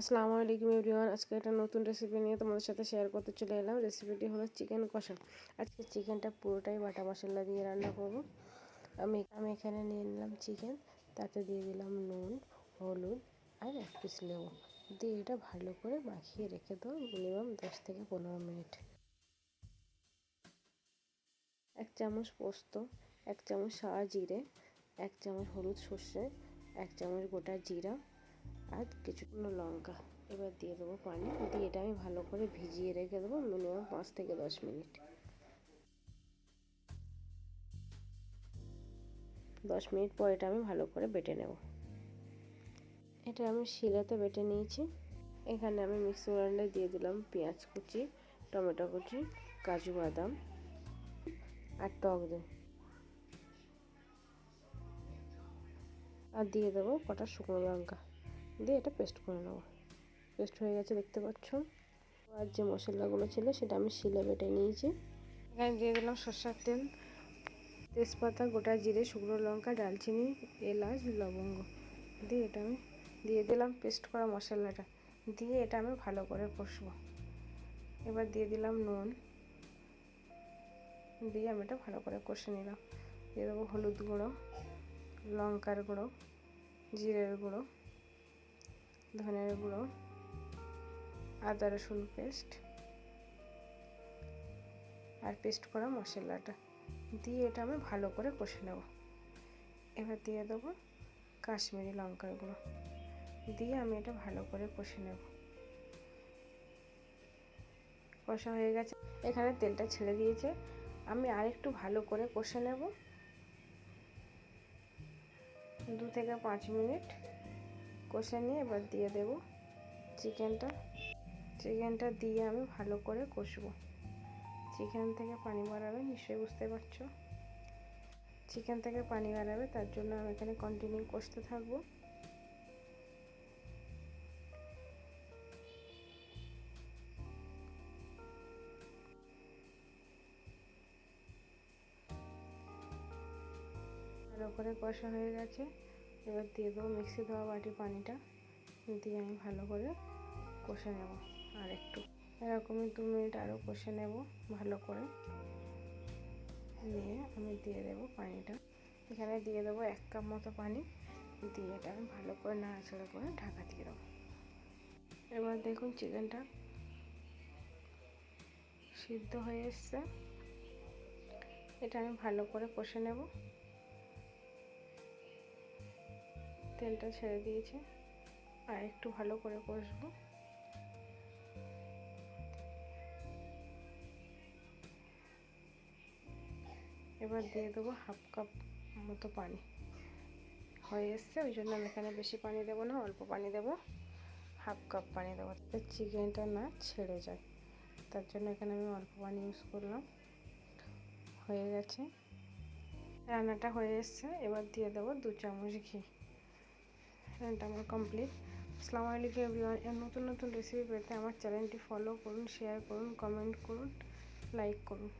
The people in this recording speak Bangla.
আসসালামু আলাইকুম এভরিওয়ান। আজকে একটা নতুন রেসিপি নিয়ে তোমাদের সাথে শেয়ার করতে চলে এলাম। রেসিপিটি হলো চিকেন কষা। আজকে চিকেনটা পুরোটাই বাটা মশলা দিয়ে রান্না করব। আমি আমি এখানে নিয়ে নিলাম চিকেন তাতে দিয়ে দিলাম নুন, হলুদ আর এক পিস লেবু। দিয়ে এটা ভালো করে মাখিয়ে রেখে দেবো মিনিমাম দশ থেকে পনেরো মিনিট। এক চামচ পোস্ত, এক চামচ সাদা জিরে, এক চামচ হলুদ সর্ষে, এক চামচ গোটা জিরা আর কিছুগুলো লঙ্কা। এবার দিয়ে দেবো পানি। দিয়ে এটা আমি ভালো করে ভিজিয়ে রেখে দেবো মিনিমাম পাঁচ থেকে দশ মিনিট। দশ মিনিট পর এটা আমি ভালো করে বেটে নেব। এটা আমি শিলাতে বেটে নিয়েছি। এখানে আমি মিক্সি গ্রাইন্ডারে দিয়ে দিলাম পেঁয়াজ কুচি, টমেটো কুচি, কাজু বাদাম আর টক দই। আর দিয়ে দেবো কটা শুকনো লঙ্কা। দিয়ে এটা পেস্ট করে নেব। পেস্ট হয়ে গেছে, দেখতে পাচ্ছ? আর যে মশলাগুলো ছিল, সেটা আমি শিলে বেটে নিয়েছি। এখানে দিয়ে দিলাম সর্ষার তেল, তেজপাতা, গোটা জিরে, শুকনো লঙ্কা, ডালচিনি, এলাচ, লবঙ্গ। দিয়ে এটা আমি দিয়ে দিলাম পেস্ট করা মশলাটা। দিয়ে এটা আমি ভালো করে কষবো। এবার দিয়ে দিলাম নুন। দিয়ে আমি এটা ভালো করে কষে নিলাম। দিয়ে দেবো হলুদ গুঁড়ো, লঙ্কার গুঁড়ো, জিরের গুঁড়ো। ধনের গুঁড়ো, আদা, রসুন পেস্ট আর পেস্ট করা মশলাটা। দিয়ে এটা আমি ভালো করে কষে নেব। এবার দিয়ে দেবো কাশ্মীরি লঙ্কার গুঁড়ো। দিয়ে আমি এটা ভালো করে কষে নেব। কষা হয়ে গেছে। এখানে তেলটা ছেড়ে দিয়েছে। আমি আরেকটু ভালো করে কষে নেব। দু থেকে পাঁচ মিনিট কষে নিয়ে এবার দিয়ে দেব চিকেনটা। চিকেনটা দিয়ে আমি ভালো করে কষবো। চিকেন থেকে পানি বাড়াবে নিশ্চয়ই বুঝতে পারছ। চিকেন থেকে পানি বাড়াবে তার জন্য আমি এখানে কন্টিনিউ কষতে থাকব। ভালো করে কষা হয়ে গেছে। এবার দিয়ে দেবো মিক্সি দেওয়া বাটি পানিটা। দিয়ে আমি ভালো করে কষে নেব আর একটু। এরকমই দু মিনিট আরও কষে নেব ভালো করে। নিয়ে আমি দিয়ে দেব পানিটা। এখানে দিয়ে দেবো এক কাপ মতো পানি। দিয়ে এটা আমি ভালো করে নাড়াচাড়া করে ঢাকা দিয়ে দেবো। এবার দেখুন চিকেনটা সিদ্ধ হয়ে এসছে। এটা আমি ভালো করে কষে নেব। তেলটা ছেড়ে দিয়েছে আর একটু ভালো করে কষবো। এবার দিয়ে দেবো হাফ কাপ মতো পানি। হয়ে এসছে, ওই জন্য আমি এখানে বেশি পানি দেবো না, অল্প পানি দেবো। হাফ কাপ পানি দেবো। চিকেনটা না ছেড়ে যায়, তার জন্য এখানে আমি অল্প পানি ইউজ করলাম। হয়ে গেছে। রান্নাটা হয়ে এসছে, এবার দিয়ে দেবো দু চামচ ঘি। রান্নাটা আমার কমপ্লিট আসসালামু আলাইকুম এভরিওয়ান এর নতুন নতুন রেসিপি পেতে আমার চ্যানেলটি ফলো করুন শেয়ার করুন কমেন্ট করুন লাইক করুন।